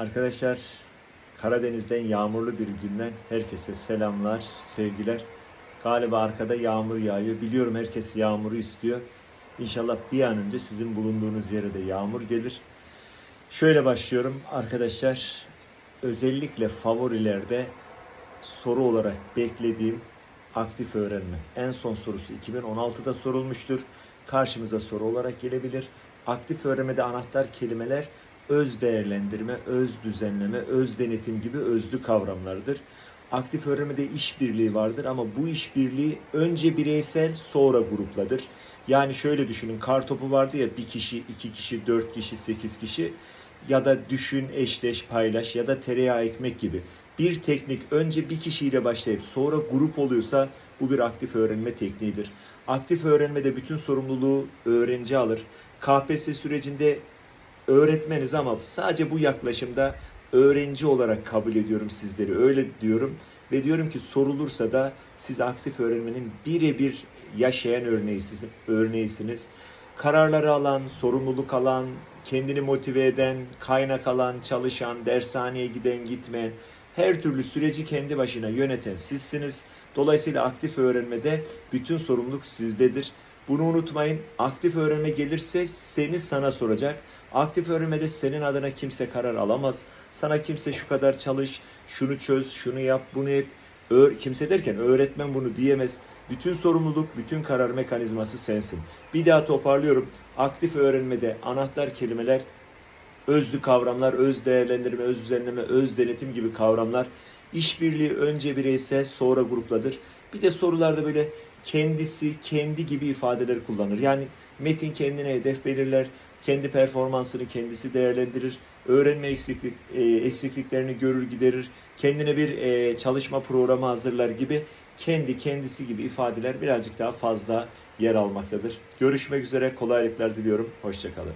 Arkadaşlar Karadeniz'den yağmurlu bir günden herkese selamlar, sevgiler. Galiba arkada yağmur yağıyor. Biliyorum herkes yağmuru istiyor. İnşallah bir an önce sizin bulunduğunuz yere de yağmur gelir. Şöyle başlıyorum arkadaşlar. Özellikle favorilerde soru olarak beklediğim aktif öğrenme. En son sorusu 2016'da sorulmuştur. Karşımıza soru olarak gelebilir. Aktif öğrenmede anahtar kelimeler öz değerlendirme, öz düzenleme, öz denetim gibi özlü kavramlardır. Aktif öğrenmede işbirliği vardır ama bu işbirliği önce bireysel sonra grupladır. Yani şöyle düşünün kar topu vardı ya bir kişi, iki kişi, dört kişi, sekiz kişi ya da düşün, eşleş, paylaş ya da tereyağı ekmek gibi. Bir teknik önce bir kişiyle başlayıp sonra grup oluyorsa bu bir aktif öğrenme tekniğidir. Aktif öğrenmede bütün sorumluluğu öğrenci alır. KPSS sürecinde öğretmeniz ama sadece bu yaklaşımda öğrenci olarak kabul ediyorum sizleri. Öyle diyorum ve diyorum ki sorulursa da siz aktif öğrenmenin birebir yaşayan örneğisiniz. örneğisiniz. Kararları alan, sorumluluk alan, kendini motive eden, kaynak alan, çalışan, dershaneye giden, gitmeyen, her türlü süreci kendi başına yöneten sizsiniz. Dolayısıyla aktif öğrenmede bütün sorumluluk sizdedir. Bunu unutmayın. Aktif öğrenme gelirse seni sana soracak. Aktif öğrenmede senin adına kimse karar alamaz. Sana kimse şu kadar çalış, şunu çöz, şunu yap, bunu et. Öğ- kimse derken öğretmen bunu diyemez. Bütün sorumluluk, bütün karar mekanizması sensin. Bir daha toparlıyorum. Aktif öğrenmede anahtar kelimeler özlü kavramlar, öz değerlendirme, öz düzenleme, öz denetim gibi kavramlar. İşbirliği önce bireysel, sonra grupladır. Bir de sorularda böyle kendisi, kendi gibi ifadeler kullanır. Yani metin kendine hedef belirler, kendi performansını kendisi değerlendirir, öğrenme eksiklik e, eksikliklerini görür giderir, kendine bir e, çalışma programı hazırlar gibi kendi kendisi gibi ifadeler birazcık daha fazla yer almaktadır. Görüşmek üzere, kolaylıklar diliyorum. Hoşçakalın.